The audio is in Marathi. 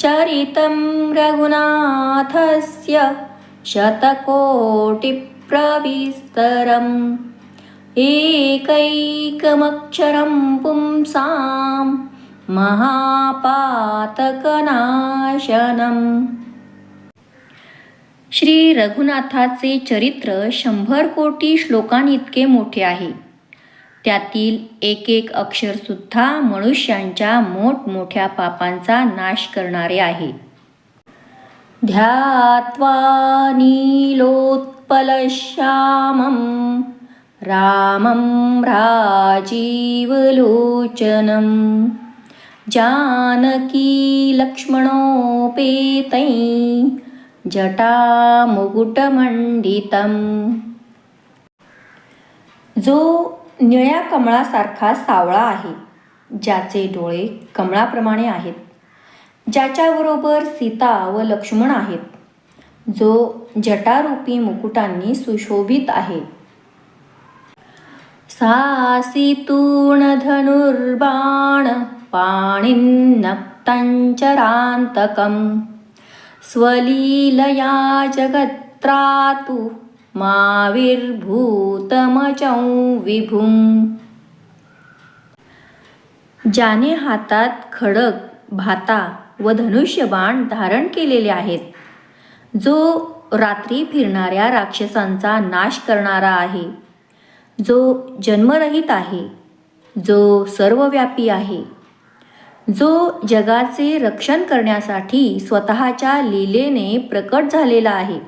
चरितं रघुनाथस्य शतकोटिप्रविस्तरम्। एकैकमक्षरं पुंसां महापातकनाशनम्। श्री रघुनाथाचे चरित्र शंभर कोटी श्लोकांइतके मोठे आहे. त्यातील एक एक अक्षरसुद्धा मनुष्यांच्या मोठमोठ्या पापांचा नाश करणारे आहे. ध्यात्वा नीलोत्पलश्यामं रामं राजीवलोचनं। जानकी लक्ष्मणोपेतै जटामुकुटमण्डितम्। जो निळ्या कमळासारखा सावळा आहे ज्याचे डोळे कमळाप्रमाणे आहेत. ज्याच्याबरोबर सीता व लक्ष्मण आहेत जो जटारूपी मुकुटांनी सुशोभित आहे. सासितूण धनुर्बाण पाणिन्नक्तञ्चरान्तकं स्वलीलया जगत्रातु माविर्भूतमचं विभुं ज्याने हातात खडक भाता व धनुष्यबाण धारण केलेले आहेत जो रात्री फिरणाऱ्या राक्षसांचा नाश करणारा आहे जो जन्मरहित आहे जो सर्वव्यापी आहे जो जगाचे रक्षण करण्यासाठी स्वतःच्या लीलेने प्रकट झालेला आहे.